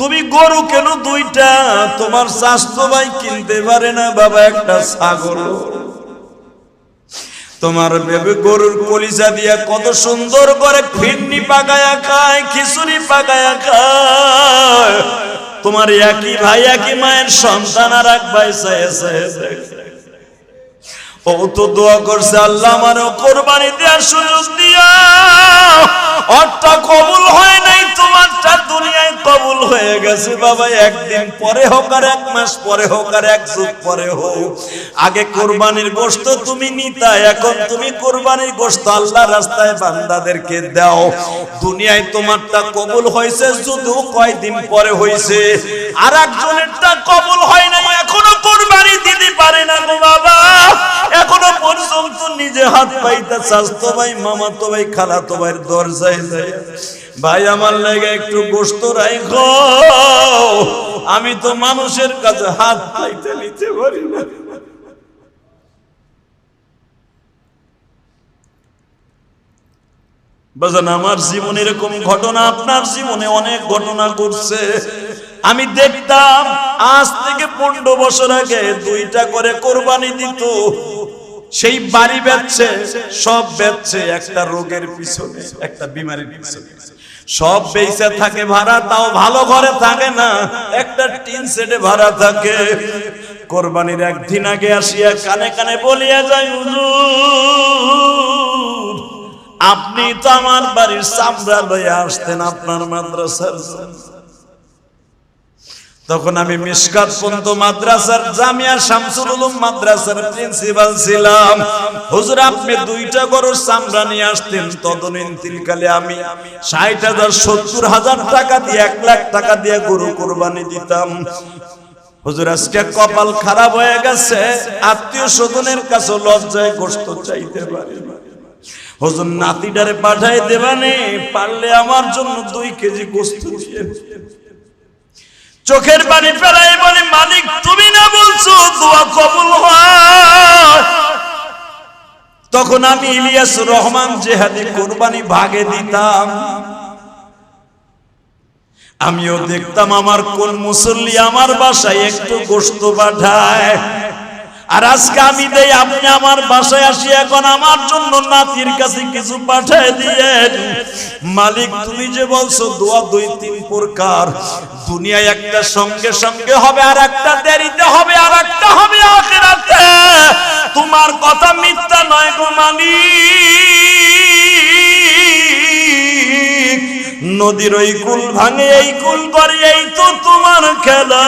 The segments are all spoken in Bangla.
তুমি গরু কেন দুইটা? তোমার স্বাস্থ্য ভাই কিনতে পারে না, বাবা, একটা ছাগল। তোমার বেবে গরুর কলিজা দিয়া কত সুন্দর করে ফিরনি পাকায়া খায়, খিচুড়ি পাকায়া খায়। তোমার একই ভাই, একই মায়ের সন্তান আর এক ভাই দেখে। ও তো দোয়া করছে, আল্লাহ কোরবানি দেওয়ার সুযোগ দিয়া। কবুল হয় নাই, তোমারটা দুনিয়ায় কবুল হয়ে গেছে বাবা। একদিন পরে হোক আর এক মাস পরে হোক আর এক যুগ পরে হোক। আগে কোরবানির গোশত তুমি নিতা, এখন তুমি কোরবানির গোশত আল্লাহ রাস্তায় বান্দাদেরকে দাও। দুনিয়ায় তোমারটা কবুল হয়েছে শুধু কয়দিন পরে হয়েছে। আর একজনেরটা কবুল হয় নাই, এখনও কোরবানি দিতে পারে না গো বাবা। এখনও পর্যন্ত নিজে হাত পাইতে স্বাস্থ্য ভাই মামা তো ভাই খালা তো ভাই দরজায় যায় ভাই, আমার লাগে একটু গোস্ত রাইখ। আমি তো মানুষের কাছে হাত পাইতে নিতে পারি না। বাজান, আমার জীবনে এরকম ঘটনা, আপনার জীবনে অনেক ঘটনা ঘটছে। আমি দেখতাম, আজ থেকে পনেরো বছর আগে দুইটা করে কোরবানি দিত। সেই বাড়ি বেচছে, সব বেচছে একটা রোগের পিছনে, একটা বিমারির পিছনে। সব বেচে থাকে ভাড়া, তাও ভালো ঘরে থাকে না, একটা টিন সেটে ভাড়া থাকে। কোরবানির একদিন আগে আসিয়া কানে কানে বলিয়া যায় আপনি তো আমার বাড়ির চামড়া লইয়া আসতেন আপনার মাদ্রাসার তখন আমি মিসকাত পন্ত মাদ্রাসার জামিয়া শামসুল উলুম মাদ্রাসার প্রিন্সিপাল ছিলাম। হুজুর, আপনি দুইটা গরুর চামড়া নিয়ে আসতেন, তদনীন তিলকালে আমি ষাট হাজার, সত্তর হাজার টাকা দিয়ে, এক লাখ টাকা দিয়ে গরু কোরবানি দিতাম। হুজুর, আজকে কপাল খারাপ হয়ে গেছে, আত্মীয় স্বজনের কাছে লজ্জায় গোস্ত চাইতে পারি হুজুর, নাতিটারে পাঠাই দেবানে, পারলে আমার জন্য দুই কেজি গোস্ত দিয়ে চোখের পানি ফেলাই বলি, মালিক, তুমি না বলছো দোয়া কবুল তখন আমি ইলিয়াস রহমান জেহাদি কোরবানি ভাগে দিতাম। আমিও দেখতাম আমার কোন মুসল্লি আমার বাসায় একটু গোস্ত পাঠায় আর আজকে আমি দেই, আপনি আমার বাসায় আসি এখন আমার জন্য নাতির কাছে কিছু পাঠিয়ে দিয়ে মালিক, তুমি যে বলছো দোয়া দুই তিন প্রকার, দুনিয়ায় একটা সঙ্গে সঙ্গে হবে, আর একটা দেরিতে হবে, আর একটা হবে আখেরাতে। তোমার কথা মিথ্যা নয় গো মালিক। নদীর ওই কুল ভাঙে, এই কুল করে এই তো তোমার খেলা।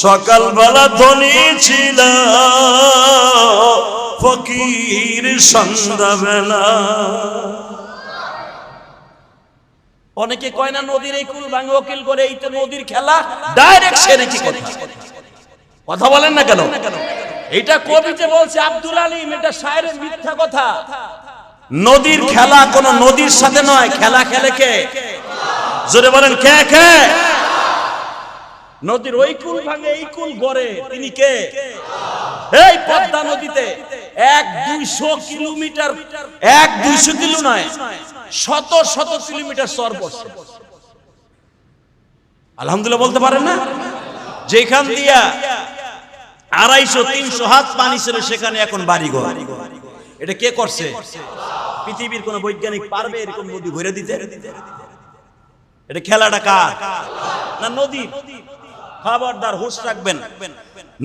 সকালবেলা ধনী ছিল ফকির সন্ধ্যাবেলা। অনেকে কয় না, নদীর এই কুল ভাঙে ওকিল করে, এই তো নদীর খেলা। ডাইরেক্ট সে নাকি কথা? বলেন না কেন? এটা কবিতে বলছে, আব্দুল আলিম, এটা শায়ের মিথ্যা কথা। নদীর খেলা কোন নদীর সাথে নয়, খেলা খেলে কে? জোরে বলেন, কে কে? নদীর ওই কুল ভাঙে, এই কুল গড়ে। তিনি কে? এই পদ্মা নদীতে এক দুইশো কিলোমিটার, এক দুইশো কিলো নয়, শত শত কিলোমিটার সর আলহামদুলিল্লাহ বলতে পারেন না? যেখান দিয়া আড়াইশো, তিনশো হাত পানি ছিল, সেখানে এখন বাড়ি ঘর এটা কে করছে? পৃথিবীর কোন বৈজ্ঞানিক পারবে এরকম নদী ভরে দিতে? এটা খেলাটা কার? না নদী খবরদার হুশ রাখবেন।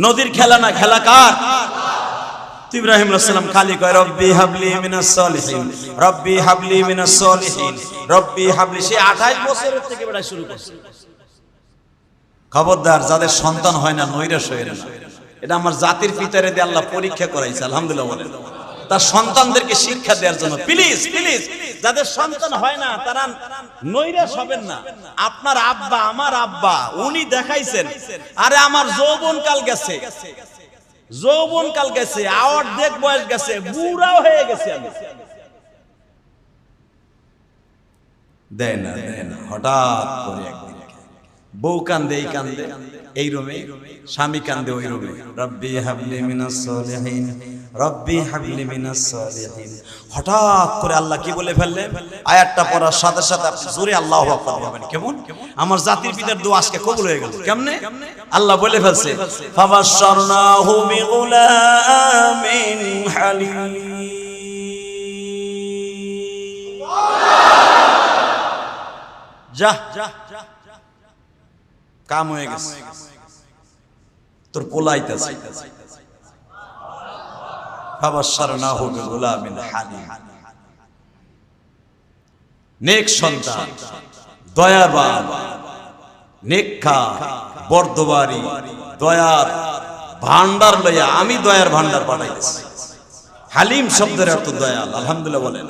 নদীর খেলা না খেলা কার? ইব্রাহিম খালি কয়, রব্বি হাবলি মিনাস সলিহিন, রব্বি হাবলি মিনাস সলিহিন, রব্বি হাবলি সে 28 বছরের থেকে শুরু করছে। খবরদার, যাদের সন্তান হয় না, নৈরাশ না। এটা আমার জাতির পিতারে দিয়ে আল্লাহ পরীক্ষা করাইছে, আলহামদুলিল্লাহ তার সন্তানদেরকে শিক্ষা দেওয়ার জন্য, প্লিজ প্লিজ, যাদের সন্তান হয় না, তারা নৈরাশ হবেন না। আপনার আব্বা, আমার আব্বা, উনি দেখাইছেন। আরে আমার যৌবন কাল গেছে। যৌবন কাল গেছে আওয়ার দেখ বয়স গেছে, বুড়াও হয়ে গেছে আমি। দেয় না দেয় না, হঠাৎ করে বউ কান্দে, এই কান্দে, এই রুমে, স্বামী কান্দে ওই রুমে। রব্বি হাবলি মিনাস সলিহিন, রব্বি হাবলি মিনাস সলিহিন। হঠাৎ করে আল্লাহ কি বলে ফেললেন? আয়াতটা পড়ার সাথে সাথে আপনি জোরে আল্লাহু আকবার বলবেন। কেমন? আমার জাতির পিতার দোয়া আজকে কবুল হয়ে গেল। কেমনে? আল্লাহ বলে ফেলছে, ফাবাশশারনাহু বিগুলামিন হালিম। যা কাম হয়ে গেছে। তোর পোলাইতেছে। ফাবাশশারনাহু বিগুলামিন হালিম। নেক সন্তান, দয়াবান নেকখা বর্ধবাড়ি দয়ার ভান্ডার লইয়া আমি দয়ার ভান্ডার পাঠাইতেছি হালিম শব্দের অর্থ দয়াল, আলহামদুলিল্লাহ বলেন।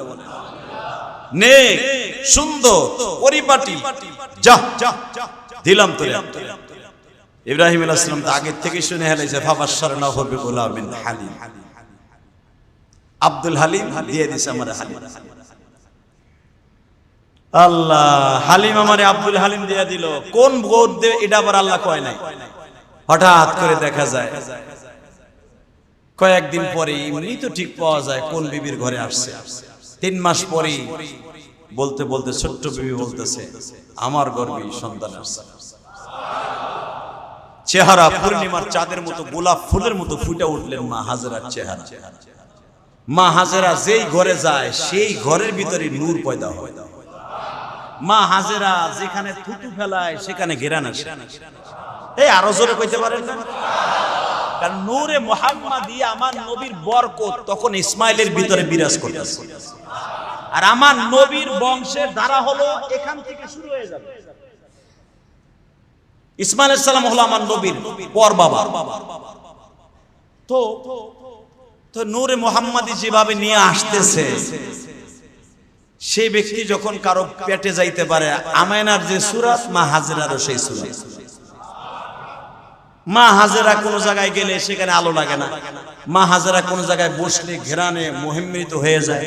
নেক, সুন্দর, পরিপাটি। যা। দিলাম তো ইব্রাহিম আলাইহিস সালাম তো আগের থেকে শুনে হেলাইছে, ফাবাশশারনা হবে গোলামিন হালিম। আব্দুল হালিম দিয়ে দিছে আমার হালিম। আল্লাহ, হালিম আব্দুল হালিম দিয়া দিল। কোন এটা আবার আল্লাহ কয় নাই। হঠাৎ করে দেখা যায়, কয়েকদিন পরে এমনি তো ঠিক পাওয়া যায় কোন বিবির ঘরে আসছে। তিন মাস পরে বলতে বলতে ছোট্ট বিবি বলতেছে, আমার গর্বে সন্তান আসছে। চেহারা পূর্ণিমার চাঁদের মতো, গোলাপ ফুলের মতো ফুটে উঠলেন মা হাজারার চেহারা। মা হাজেরা যেই ঘরে যায়, সেই ঘরের ভিতরে নূর পয়দা হয়। মা হাজেরা যেখানে থুতু ফেলায়, সেখানে ঘেরান আসে। এই আরও জোরে কইতে পারেন কারণ নূরে মোহাম্মদী আমার নবীর বরকত, তখন ইসমাইলের ভিতরে বিরাজ করতেছে। আর আমার নবীর বংশের ধারা হলো এখান থেকে শুরু হয়ে যাবে। ইসমাইল সালাম হলো আমার নবীর পর বাবা। তো তো নূরে মোহাম্মদী যেভাবে নিয়ে আসতেছে, সেই ব্যক্তি যখন কারও পেটে যাইতে পারে আমায়নার যে সুরাত, মা হাজেরারও সেই সুরাত। মা হাজেরা কোন জায়গায় গেলে সেখানে আলো লাগে না। মা হাজেরা কোন জায়গায় বসলে ঘেরানে মহিমিত হয়ে যায়।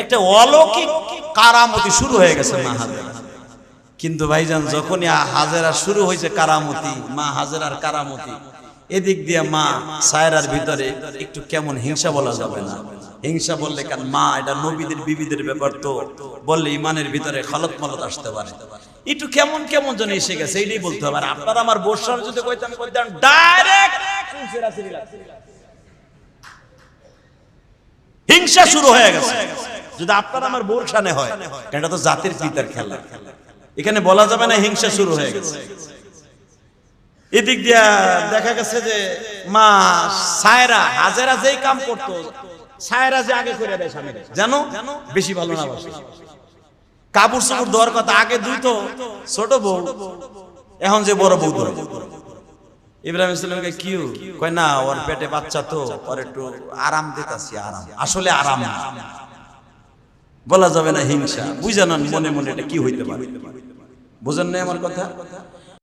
একটা অলৌকিক কারামতি শুরু হয়ে গেছে মা হাজেরা। কিন্তু ভাইজান, যখনই হাজেরা শুরু হয়েছে কারামতি, মা হাজেরার কারামতি, এদিক দিয়ে মা সায়রার ভিতরে একটু কেমন হিংসা বলা যাবে না। হিংসা বললে কারণ মা, এটা নবীদের, বিবিদের ব্যাপার তো, বললে ইমানের ভিতরে খলত মলত আসতে পারে। একটু কেমন কেমন যেন এসে গেছে, এটাই বলতে হবে। আপনার আমার বর্ষার যদি হিংসা শুরু হয়ে গেছে। যদি আপনার আমার বোরসানে হয় এটা তো জাতির পিতার খেলা। এখানে বলা যাবে না হিংসা শুরু হয়ে গেছে। এদিক দিয়া দেখা গেছে যে মা সায়রা, হাজেরা যেই কাম করতো, সায়রা যে আগে করে দেয় স্বামী জানো? বেশি ভালো না বাসে। কাপড় চাপড় দেওয়ার কথা আগে দুই তো ছোট বউ, এখন যে বড় বউ ধরে। ইব্রাহিম ইসলামকে কি কয়, না, ওর পেটে বাচ্চা তো, ওর একটু আরাম দিতাছি, আরাম। আসলে আরাম বলা যাবে না হিংসা। বুঝান মনে মনে এটা কি হইতে পারে। বুঝেন নাই আমার কথা?